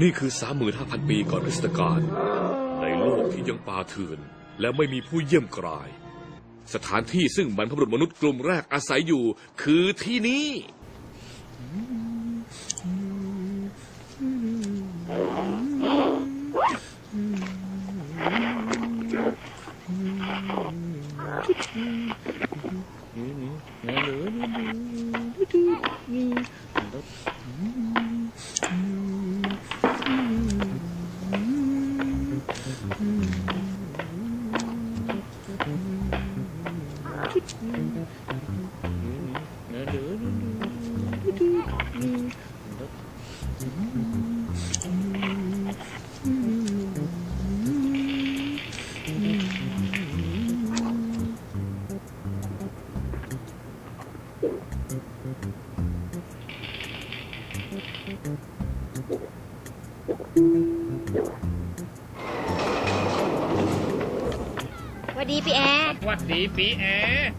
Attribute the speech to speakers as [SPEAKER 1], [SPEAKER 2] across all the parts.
[SPEAKER 1] นี่คือ 35,000 ปีก่อนคริสตกาลในโลกที่ยังป่าเถื่อนและไม่มีผู้เยี่ยมกราย สถานที่ซึ่งบรรพบุรุษมนุษย์กลุ่มแรกอาศัยอยู่ คือที่นี่
[SPEAKER 2] สวั สดีพี่แอร์
[SPEAKER 3] วัดดีปีแอร์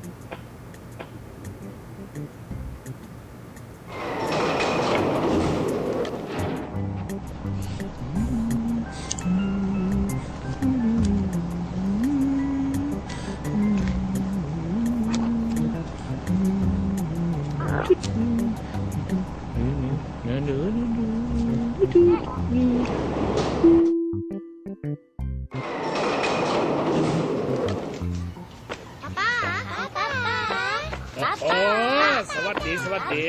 [SPEAKER 2] ป้า
[SPEAKER 3] โอ้สวัสดีสวัสดี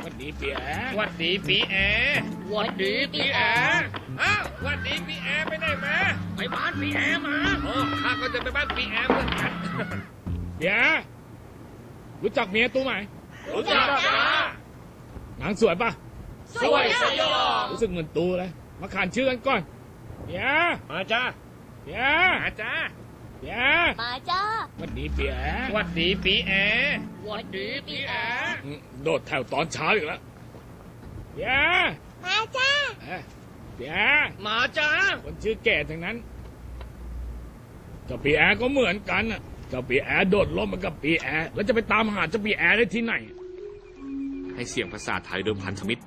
[SPEAKER 3] หวัดดีปีแอร์หวัดดีปีแอร์หวัดดีปีแออ้าวหวัดดีปีแอไปไหนมาไปบ้านปีแอมาโอ้ข้าก็จะไปบ้านปีแอเหมือนกันเดี๋ยวรู้จักเมียตู้ไหมรู้จักจ้านางสวยปะ
[SPEAKER 2] สวยสยอง
[SPEAKER 3] รู้สึกเหมือนตูเลยมาขานชื่อกันก่อนเดี๋ยวมาจ้าเดี๋ยวมาจ้า เดี๋ยว
[SPEAKER 2] มาจ้า
[SPEAKER 3] หวัดดีปีแอร์หวัดดีปีแอร์หวัดดีปีแอร์โดดแถวตอนเช้าอีกแล้วเดี๋ยว
[SPEAKER 2] มาจ้า
[SPEAKER 3] เอ้ยเดี๋ยวมาจ้าคนชื่อแก่ทั้งนั้นเจ้าปีแอร์ก็เหมือนกันน่ะเจ้าปีแอร์โดดล้มมากับปีแอร์แล้วจะไปตามหาเจ้าปีแอร์ได้ที่ไหน
[SPEAKER 1] ให้เสียงภาษาไทยโดยพันธมิตร